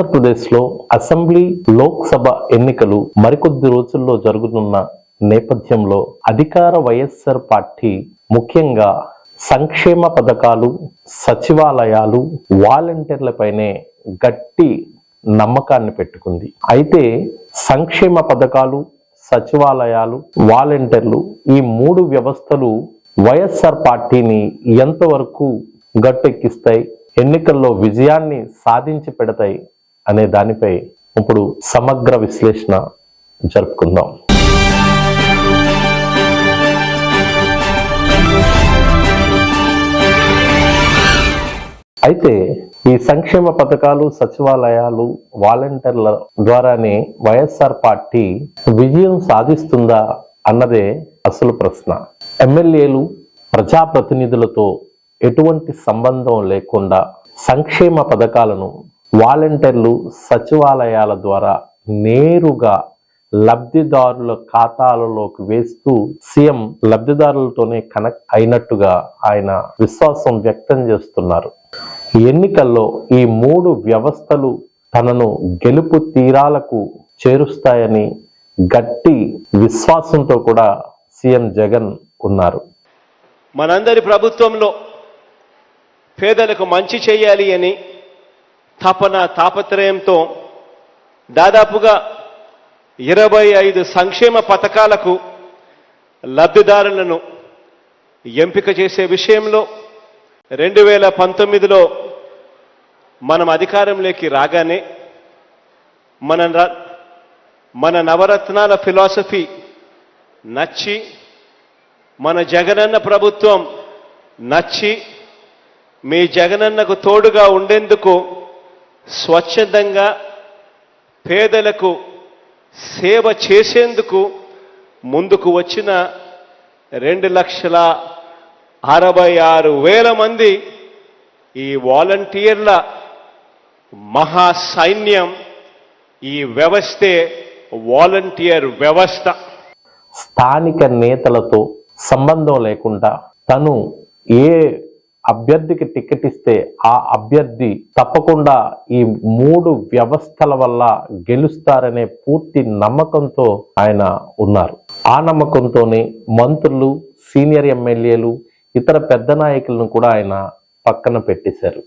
ఆంధ్రప్రదేశ్లో అసెంబ్లీ లోక్సభ ఎన్నికలు మరికొద్ది రోజుల్లో జరుగుతున్న నేపథ్యంలో అధికార వైఎస్ఆర్ పార్టీ ముఖ్యంగా సంక్షేమ పథకాలు సచివాలయాలు వాలంటీర్లపైనే గట్టి నమ్మకాన్ని పెట్టుకుంది. అయితే సంక్షేమ పథకాలు సచివాలయాలు వాలంటీర్లు ఈ మూడు వ్యవస్థలు వైఎస్ఆర్ పార్టీని ఎంతవరకు గట్టెక్కిస్తాయి ఎన్నికల్లో విజయాన్ని సాధించి పెడతాయి అనే దానిపై ఇప్పుడు సమగ్ర విశ్లేషణ జరుపుకుందాం. అయితే ఈ సంక్షేమ పథకాలు సచివాలయాలు వాలంటీర్ల ద్వారానే వైఎస్ఆర్ పార్టీ విజయం సాధిస్తుందా అన్నదే అసలు ప్రశ్న. ఎమ్మెల్యేలు ప్రజాప్రతినిధులతో ఎటువంటి సంబంధం లేకుండా సంక్షేమ పథకాలను వాలంటీర్లు సచివాలయాల ద్వారా నేరుగా లబ్ధిదారుల ఖాతాలలోకి వేస్తూ సీఎం లబ్ధిదారులతోనే కనెక్ట్ అయినట్టుగా ఆయన విశ్వాసం వ్యక్తం చేస్తున్నారు. ఎన్నికల్లో ఈ మూడు వ్యవస్థలు తనను గెలుపు తీరాలకు చేరుస్తాయని గట్టి విశ్వాసంతో కూడా సీఎం జగన్ ఉన్నారు. మనందరి ప్రభుత్వంలో పేదలకు మంచి చేయాలి అని తపన తాపత్రయంతో దాదాపుగా ఇరవై ఐదు సంక్షేమ పథకాలకు లబ్ధిదారులను ఎంపిక చేసే విషయంలో రెండు వేల పంతొమ్మిదిలో మనం అధికారంలోకి రాగానే మన మన నవరత్నాల ఫిలాసఫీ నచ్చి మన జగనన్న ప్రభుత్వం నచ్చి మీ జగనన్నకు తోడుగా ఉండేందుకు స్వచ్ఛందంగా పేదలకు సేవ చేసేందుకు ముందుకు వచ్చిన రెండు లక్షల అరవై ఆరు వేల మంది ఈ వాలంటీర్ల మహా సైన్యం ఈ వ్యవస్థే వాలంటీర్ వ్యవస్థ. స్థానిక నేతలతో సంబంధం లేకుండా తను ఏ అభ్యర్థికి టికెట్ ఇస్తే ఆ అభ్యర్థి తప్పకుండా ఈ మూడు వ్యవస్థల వల్ల గెలుస్తారనే పూర్తి నమ్మకంతో ఆయన ఉన్నారు. ఆ నమ్మకంతోనే మంత్రులు సీనియర్ ఎమ్మెల్యేలు ఇతర పెద్ద నాయకులను కూడా ఆయన పక్కన పెట్టేశారు.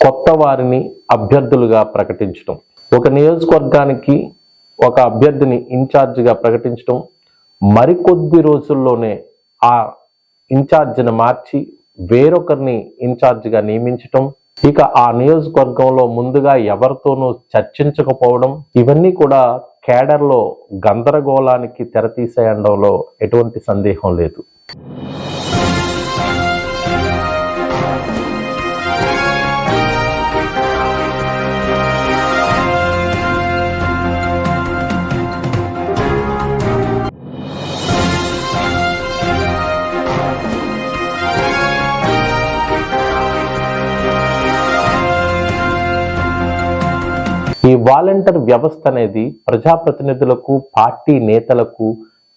కొత్త వారిని అభ్యర్థులుగా ప్రకటించడం ఒక నియోజకవర్గానికి ఒక అభ్యర్థిని ఇన్ఛార్జిగా ప్రకటించడం మరికొద్ది రోజుల్లోనే ఆ ఇన్ఛార్జిని మార్చి వేరొకరిని ఇన్ఛార్జిగా నియమించటం ఇక ఆ నియోజకవర్గంలో ముందుగా ఎవరితోనూ చర్చించకపోవడం ఇవన్నీ కూడా కేడర్లో గందరగోళానికి తెరతీసేయడంలో ఎటువంటి సందేహం లేదు. ఈ వాలంటీర్ వ్యవస్థ అనేది ప్రజాప్రతినిధులకు పార్టీ నేతలకు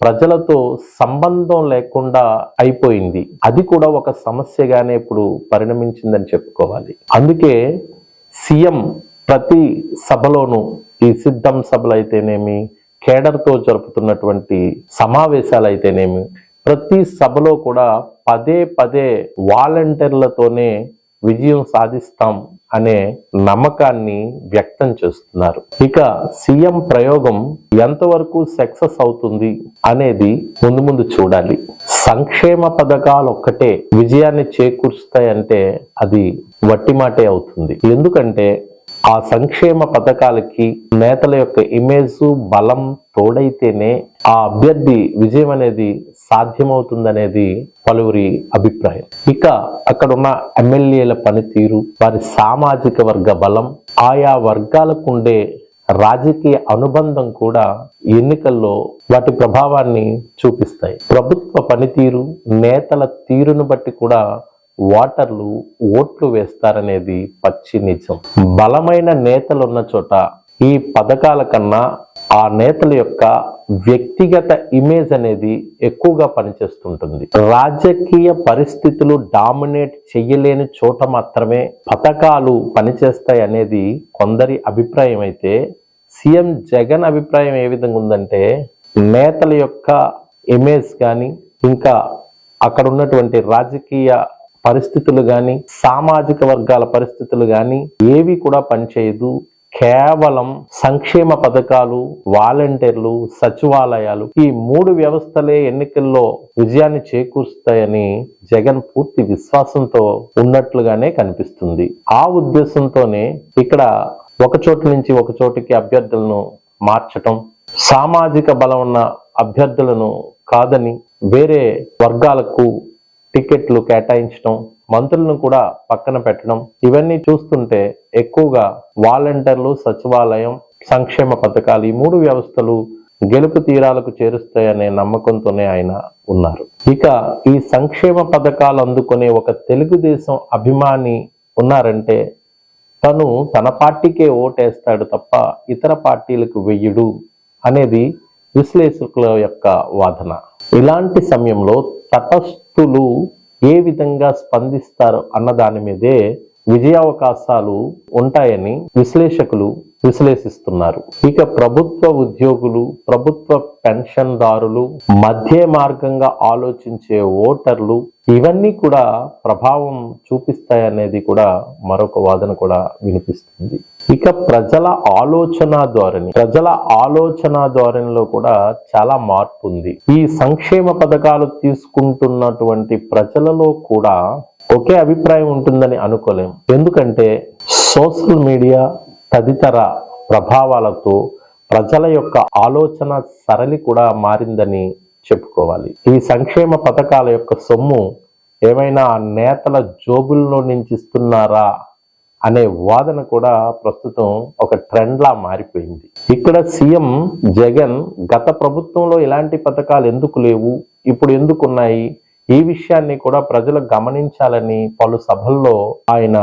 ప్రజలతో సంబంధం లేకుండా అయిపోయింది. అది కూడా ఒక సమస్యగానే ఇప్పుడు పరిణమించిందని చెప్పుకోవాలి. అందుకే సీఎం ప్రతి సభలోనూ ఈ సిద్ధం సభలు అయితేనేమి కేడర్తో జరుపుతున్నటువంటి సమావేశాలు అయితేనేమి ప్రతి సభలో కూడా పదే పదే వాలంటీర్లతోనే విజయం సాధిస్తాం అనే నమ్మకాన్ని వ్యక్తం చేస్తున్నారు. ఇక సీఎం ప్రయోగం ఎంతవరకు సక్సెస్ అవుతుంది అనేది ముందు ముందు చూడాలి. సంక్షేమ పథకాలు ఒక్కటే విజయాన్ని చేకూరుస్తాయంటే అది వట్టి మాటే అవుతుంది. ఎందుకంటే ఆ సంక్షేమ పథకాలకి నేతల యొక్క ఇమేజ్ బలం తోడైతేనే ఆ అభ్యర్థి విజయం అనేది సాధ్యమవుతుందనేది పలువురి అభిప్రాయం. ఇక అక్కడ ఉన్న ఎమ్మెల్యేల పనితీరు వారి సామాజిక వర్గ బలం ఆయా వర్గాలకు ఉండే రాజకీయ అనుబంధం కూడా ఎన్నికల్లో వాటి ప్రభావాన్ని చూపిస్తాయి. ప్రభుత్వ పనితీరు నేతల తీరును బట్టి కూడా ఓటర్లు ఓట్లు వేస్తారనేది పచ్చి నిజం. బలమైన నేతలు ఉన్న చోట ఈ పథకాల కన్నా ఆ నేతల యొక్క వ్యక్తిగత ఇమేజ్ అనేది ఎక్కువగా పనిచేస్తుంటుంది. రాజకీయ పరిస్థితులు డామినేట్ చెయ్యలేని చోట మాత్రమే పథకాలు పనిచేస్తాయి అనేది కొందరి అభిప్రాయం అయితే సీఎం జగన్ అభిప్రాయం ఏ విధంగా ఉందంటే నేతల యొక్క ఇమేజ్ కానీ ఇంకా అక్కడ ఉన్నటువంటి రాజకీయ పరిస్థితులు కానీ సామాజిక వర్గాల పరిస్థితులు కానీ ఏవి కూడా పనిచేయదు. కేవలం సంక్షేమ పథకాలు వాలంటీర్లు సచివాలయాలు ఈ మూడు వ్యవస్థలే ఎన్నికల్లో విజయాన్ని చేకూరుస్తాయని జగన్ పూర్తి విశ్వాసంతో ఉన్నట్లుగానే కనిపిస్తుంది. ఆ ఉద్దేశంతోనే ఇక్కడ ఒక చోటు నుంచి ఒక చోటికి అభ్యర్థులను మార్చటం సామాజిక బలం ఉన్న అభ్యర్థులను కాదని వేరే వర్గాలకు టికెట్లు కేటాయించడం మంత్రులను కూడా పక్కన పెట్టడం. ఇవన్నీ చూస్తుంటే ఎక్కువగా వాలంటీర్లు సచివాలయం సంక్షేమ పథకాలు ఈ మూడు వ్యవస్థలు గెలుపు తీరాలకు చేరుస్తాయనే నమ్మకంతోనే ఆయన ఉన్నారు. ఇక ఈ సంక్షేమ పథకాలు అందుకునే ఒక తెలుగుదేశం అభిమాని ఉన్నారంటే తను తన పార్టీకే ఓటేస్తాడు తప్ప ఇతర పార్టీలకు వెయ్యడు అనేది విశ్లేషకుల యొక్క వాదన. ఇలాంటి సమయంలో తటస్థులు ఏ విధంగా స్పందిస్తారు అన్న దాని మీదే విజయావకాశాలు ఉంటాయని విశ్లేషకులు విశ్లేషిస్తున్నారు. ఇక ప్రభుత్వ ఉద్యోగులు ప్రభుత్వ పెన్షన్దారులు మధ్య మార్గంగా ఆలోచించే ఓటర్లు ఇవన్నీ కూడా ప్రభావం చూపిస్తాయనేది కూడా మరొక వాదన కూడా వినిపిస్తుంది. ఇక ప్రజల ఆలోచన ధోరణి ప్రజల ఆలోచన ధోరణిలో కూడా చాలా మార్పు ఉంది ఈ సంక్షేమ పథకాలు తీసుకుంటున్నటువంటి ప్రజలలో కూడా ఒకే అభిప్రాయం ఉంటుందని అనుకోలేం. ఎందుకంటే సోషల్ మీడియా తదితర ప్రభావాలతో ప్రజల యొక్క ఆలోచన సరళి కూడా మారిందని చెప్పుకోవాలి. ఈ సంక్షేమ పథకాల యొక్క సొమ్ము ఏమైనా నేతల జోబుల్లో నుంచి ఇస్తున్నారా అనే వాదన కూడా ప్రస్తుతం ఒక ట్రెండ్లా మారిపోయింది. ఇక్కడ సీఎం జగన్ గత ప్రభుత్వంలో ఇలాంటి పథకాలు ఎందుకు లేవు? ఇప్పుడు ఎందుకు ఉన్నాయి ఈ విషయాన్ని కూడా ప్రజలు గమనించాలని పలు సభల్లో ఆయన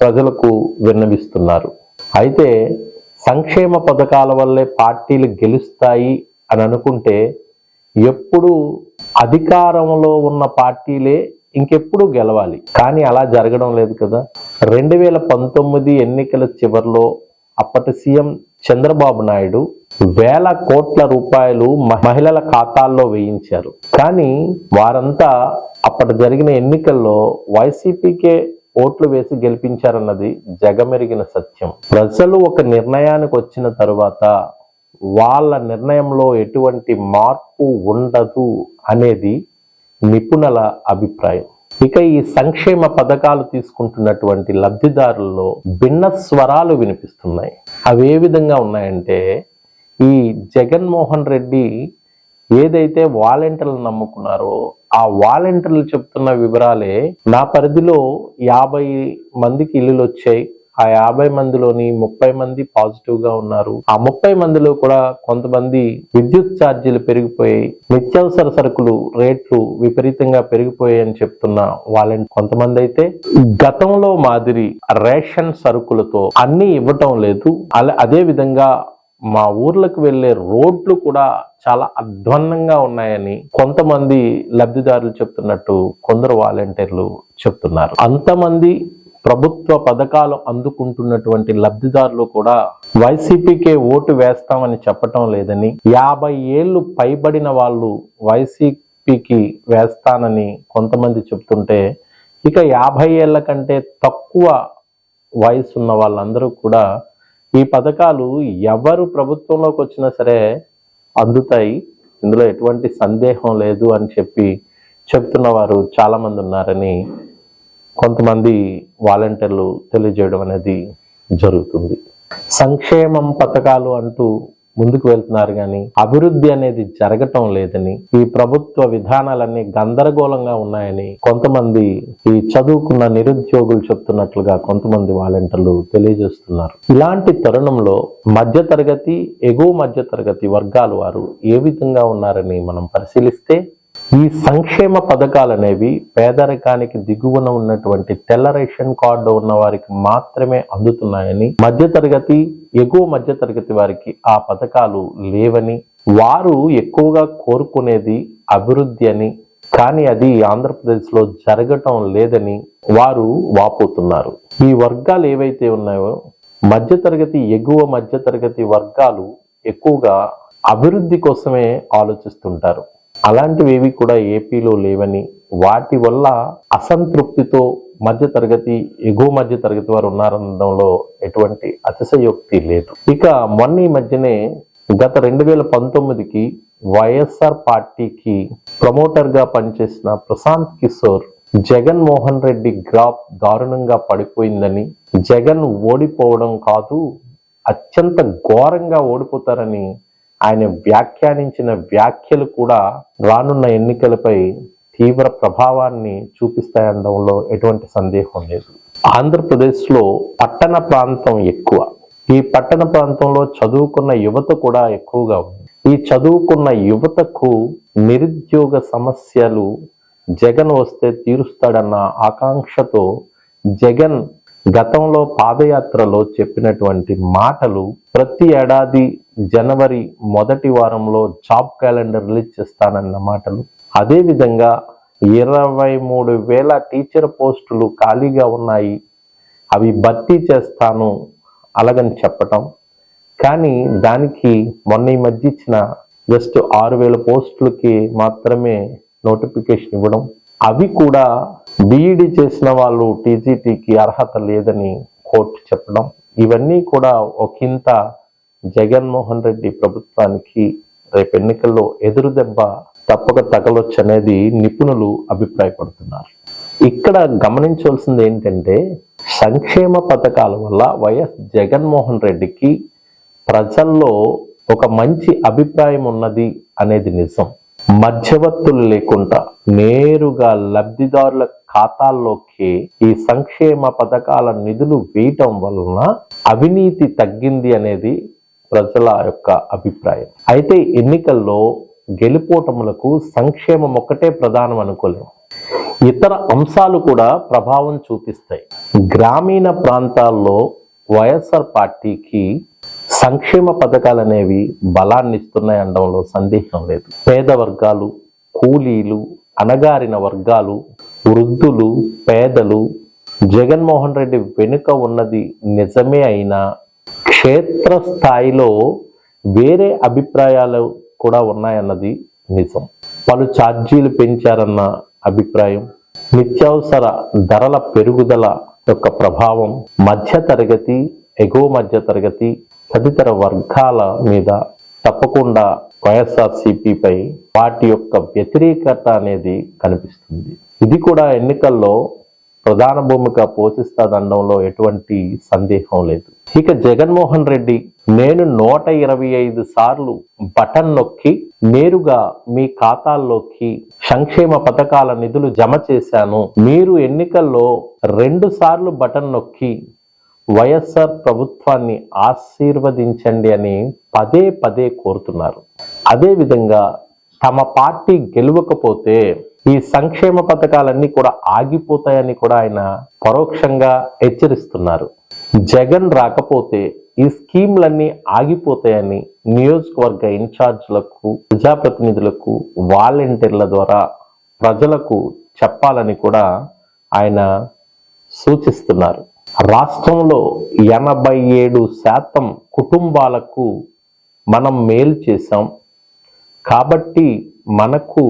ప్రజలకు విన్నవిస్తున్నారు. అయితే సంక్షేమ పథకాల వల్లే పార్టీలు గెలుస్తాయి అని అనుకుంటే ఎప్పుడు అధికారంలో ఉన్న పార్టీలే ఇంకెప్పుడు గెలవాలి. కానీ అలా జరగడం లేదు కదా. రెండు వేల పంతొమ్మిది ఎన్నికల చివరిలో అప్పటి సీఎం చంద్రబాబు నాయుడు వేల కోట్ల రూపాయలు మ- మహిళల ఖాతాల్లో వేయించారు. కానీ వారంతా అప్పటి జరిగిన ఎన్నికల్లో వైసీపీకే ఓట్లు వేసి గెలిపించారన్నది జగమెరిగిన సత్యం. ప్రజలు ఒక నిర్ణయానికి వచ్చిన తరువాత వాళ్ళ నిర్ణయంలో ఎటువంటి మార్పు ఉండదు అనేది నిపుణుల అభిప్రాయం. ఇక ఈ సంక్షేమ పథకాలు తీసుకుంటున్నటువంటి లబ్ధిదారుల్లో భిన్న స్వరాలు వినిపిస్తున్నాయి. అవి ఏ విధంగా ఉన్నాయంటే ఈ జగన్మోహన్ రెడ్డి ఏదైతే వాలంటీర్లు నమ్ముకున్నారో ఆ వాలంటీర్లు చెప్తున్న వివరాలే నా పరిధిలో యాభై మందికి ఇల్లులు వచ్చాయి. ఆ యాభై మందిలోని ముప్పై మంది పాజిటివ్గా ఉన్నారు. ఆ ముప్పై మందిలో కూడా కొంతమంది విద్యుత్ ఛార్జీలు పెరిగిపోయి నిత్యావసర సరుకులు రేట్లు విపరీతంగా పెరిగిపోయాయని చెప్తున్న వాళ్ళని కొంతమంది అయితే గతంలో మాదిరి రేషన్ సరుకులతో అన్ని ఇవ్వటం లేదు. అలా అదే విధంగా మా ఊర్లకు వెళ్ళే రోడ్లు కూడా చాలా అధ్వన్నంగా ఉన్నాయని కొంతమంది లబ్ధిదారులు చెప్తున్నట్టు కొందరు వాలంటీర్లు చెప్తున్నారు. అంతమంది ప్రభుత్వ పథకాలు అందుకుంటున్నటువంటి లబ్ధిదారులు కూడా వైసీపీకే ఓటు వేస్తామని చెప్పటం లేదని యాభై ఏళ్ళు పైబడిన వాళ్ళు వైసీపీకి వేస్తానని కొంతమంది చెప్తుంటే ఇక యాభై ఏళ్ళ కంటే తక్కువ వయసు ఉన్న వాళ్ళందరూ కూడా ఈ పథకాలు ఎవరు ప్రభుత్వంలోకి వచ్చినా సరే అందుతాయి. ఇందులో ఎటువంటి సందేహం లేదు అని చెప్పి చెప్తున్న వారు చాలామంది ఉన్నారని కొంతమంది వాలంటీర్లు తెలియజేయడం అనేది జరుగుతుంది. సంక్షేమం పథకాలు అంటూ ముందుకు వెళ్తున్నారు కానీ అభివృద్ధి అనేది జరగటం లేదని ఈ ప్రభుత్వ విధానాలన్నీ గందరగోళంగా ఉన్నాయని కొంతమంది ఈ చదువుకున్న నిరుద్యోగులు చెప్తున్నట్లుగా కొంతమంది వాలంటీర్లు తెలియజేస్తున్నారు. ఇలాంటి తరుణంలో మధ్య తరగతి ఎగువ మధ్య తరగతి వర్గాల వారు ఏ విధంగా ఉన్నారని మనం పరిశీలిస్తే ఈ సంక్షేమ పథకాలు అనేవి పేదరికానికి దిగువన ఉన్నటువంటి తెల్ల రేషన్ కార్డు ఉన్న వారికి మాత్రమే అందుతున్నాయని మధ్యతరగతి ఎగువ మధ్యతరగతి వారికి ఆ పథకాలు లేవని వారు ఎక్కువగా కోరుకునేది అభివృద్ధి అని కానీ అది ఆంధ్రప్రదేశ్లో జరగటం లేదని వారు వాపోతున్నారు. ఈ వర్గాలు ఏవైతే ఉన్నాయో మధ్యతరగతి ఎగువ మధ్యతరగతి వర్గాలు ఎక్కువగా అభివృద్ధి కోసమే ఆలోచిస్తుంటారు. అలాంటివేవి కూడా ఏపీలో లేవని వాటి వల్ల అసంతృప్తితో మధ్యతరగతి ఎగువ మధ్య తరగతి వారు ఉన్నారనడంలో ఎటువంటి అతిశయోక్తి లేదు. ఇక మొన్న ఈ మధ్యనే గత రెండు వేల పంతొమ్మిదికి వైఎస్ఆర్ పార్టీకి ప్రమోటర్గా పనిచేసిన ప్రశాంత్ కిషోర్ జగన్ మోహన్ రెడ్డి గ్రాఫ్ దారుణంగా పడిపోయిందని జగన్ ఓడిపోవడం కాదు అత్యంత ఘోరంగా ఓడిపోతారని ఆయన వ్యాఖ్యానించిన వ్యాఖ్యలు కూడా రానున్న ఎన్నికలపై తీవ్ర ప్రభావాన్ని చూపిస్తాయనడంలో ఎటువంటి సందేహం లేదు. ఆంధ్రప్రదేశ్లో పట్టణ ప్రాంతం ఎక్కువ. ఈ పట్టణ ప్రాంతంలో చదువుకున్న యువత కూడా ఎక్కువగా ఉంది. ఈ చదువుకున్న యువతకు నిరుద్యోగ సమస్యలు జగన్ వస్తే తీరుస్తాడన్న ఆకాంక్షతో జగన్ గతంలో పాదయాత్రలో చెప్పినటువంటి మాటలు ప్రతి ఏడాది జనవరి మొదటి వారంలో జాబ్ క్యాలెండర్ రిలీజ్ చేస్తానన్న మాటలు. అదేవిధంగా ఇరవై మూడు వేల టీచర్ పోస్టులు ఖాళీగా ఉన్నాయి. అవి భర్తీ చేస్తాను అలాగని చెప్పటం. కానీ దానికి మొన్న ఈ మధ్య ఇచ్చిన జస్ట్ ఆరు వేల పోస్టులకి మాత్రమే నోటిఫికేషన్ ఇవ్వడం. అవి కూడా బీఈడి చేసిన వాళ్ళు టీజీటీకి అర్హత లేదని కోర్టు చెప్పడం ఇవన్నీ కూడా ఒకంత జగన్మోహన్ రెడ్డి ప్రభుత్వానికి రేపు ఎన్నికల్లో ఎదురు దెబ్బ తప్పక తగలొచ్చు అనేది నిపుణులు అభిప్రాయపడుతున్నారు. ఇక్కడ గమనించవలసింది ఏంటంటే సంక్షేమ పథకాల వల్ల వైఎస్ జగన్మోహన్ రెడ్డికి ప్రజల్లో ఒక మంచి అభిప్రాయం ఉన్నది అనేది నిజం. మధ్యవర్తులు లేకుండా నేరుగా లబ్ధిదారుల ఖాతాల్లోకి ఈ సంక్షేమ పథకాల నిధులు వేయటం వలన అవినీతి తగ్గింది అనేది ప్రజల యొక్క అభిప్రాయం. అయితే ఎన్నికల్లో గెలుపోటములకు సంక్షేమం ఒక్కటే ప్రధానం అనుకోలేము. ఇతర అంశాలు కూడా ప్రభావం చూపిస్తాయి. గ్రామీణ ప్రాంతాల్లో వైఎస్ఆర్ పార్టీకి సంక్షేమ పథకాలు అనేవి బలాన్ని ఇస్తున్నాయి అనడంలో సందేహం లేదు. పేద వర్గాలు కూలీలు అణగారిన వర్గాలు వృద్ధులు పేదలు జగన్మోహన్ రెడ్డి వెనుక ఉన్నది నిజమే అయినా క్షేత్ర స్థాయిలో వేరే అభిప్రాయాలు కూడా ఉన్నాయన్నది నిజం. పలు ఛార్జీలు పెంచారన్న అభిప్రాయం నిత్యావసర ధరల పెరుగుదల యొక్క ప్రభావం మధ్య తరగతి ఎగువ మధ్య తరగతి తదితర వర్గాల మీద తప్పకుండా వైఎస్ఆర్సీపీపై వాటి యొక్క వ్యతిరేకత అనేది కనిపిస్తుంది. ఇది కూడా ఎన్నికల్లో ప్రధాన భూమిక పోషిస్తాదనడంలో ఎటువంటి సందేహం లేదు. ఇక జగన్మోహన్ రెడ్డి నేను నూట ఇరవై ఐదు సార్లు బటన్ నొక్కి నేరుగా మీ ఖాతాల్లోకి సంక్షేమ పథకాల నిధులు జమ చేశాను. మీరు ఎన్నికల్లో రెండు సార్లు బటన్ నొక్కి వైఎస్ఆర్ ప్రభుత్వాన్ని ఆశీర్వదించండి అని పదే పదే కోరుతున్నారు. అదేవిధంగా తమ పార్టీ గెలవకపోతే ఈ సంక్షేమ పథకాలన్నీ కూడా ఆగిపోతాయని కూడా ఆయన పరోక్షంగా హెచ్చరిస్తున్నారు. జగన్ రాకపోతే ఈ స్కీమ్లన్నీ ఆగిపోతాయని నియోజకవర్గ ఇన్ఛార్జ్లకు ప్రజాప్రతినిధులకు వాలంటీర్ల ద్వారా ప్రజలకు చెప్పాలని కూడా ఆయన సూచిస్తున్నారు. రాష్ట్రంలో ఎనభై ఏడు శాతం కుటుంబాలకు మనం మేలు చేశాం. కాబట్టి మనకు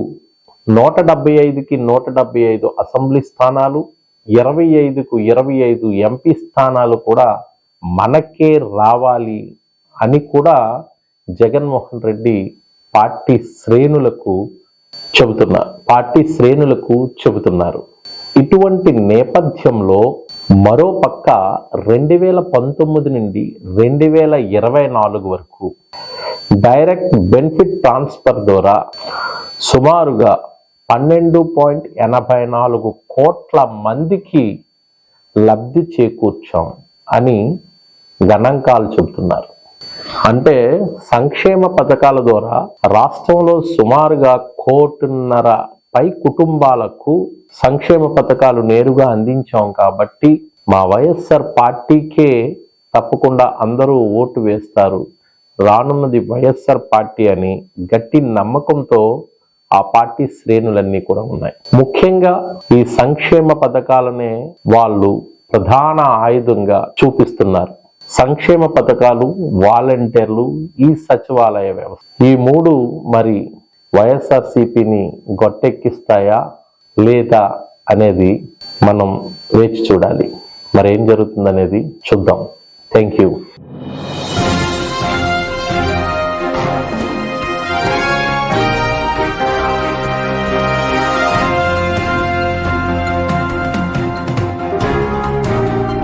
నూట డెబ్బై ఐదుకి నూట డెబ్బై ఐదు అసెంబ్లీ స్థానాలు ఇరవై ఐదుకు ఇరవై ఐదు ఎంపీ స్థానాలు కూడా మనకే రావాలి అని కూడా జగన్మోహన్ రెడ్డి పార్టీ శ్రేణులకు చెబుతున్నారు పార్టీ శ్రేణులకు చెబుతున్నారు. ఇటువంటి నేపథ్యంలో మరో పక్క రెండు వేల పంతొమ్మిది నుండి రెండు వేల ఇరవై నాలుగు వరకు డైరెక్ట్ బెనిఫిట్ ట్రాన్స్ఫర్ ద్వారా సుమారుగా పన్నెండు పాయింట్ ఎనభై నాలుగు కోట్ల మందికి లబ్ధి చేకూర్చాం అని గణాంకాలు చెబుతున్నారు. అంటే సంక్షేమ పథకాల ద్వారా రాష్ట్రంలో సుమారుగా కోటిన్నర పై కుటుంబాలకు సంక్షేమ పథకాలు నేరుగా అందించాం కాబట్టి మా వైఎస్ఆర్ పార్టీకే తప్పకుండా అందరూ ఓటు వేస్తారు. రానున్నది వైఎస్ఆర్ పార్టీ అని గట్టి నమ్మకంతో ఆ పార్టీ శ్రేణులన్నీ కూడా ఉన్నాయి. ముఖ్యంగా ఈ సంక్షేమ పథకాలనే వాళ్ళు ప్రధాన ఆయుధంగా చూపిస్తున్నారు. సంక్షేమ పథకాలు వాలంటీర్లు ఈ సచివాలయ వ్యవస్థ. ఈ మూడు మరి వైఎస్ఆర్సిపిని గొట్టెక్కిస్తాయా లేదా అనేది మనం వేచి చూడాలి. మరి ఏం జరుగుతుందనేది చూద్దాం. Thank you.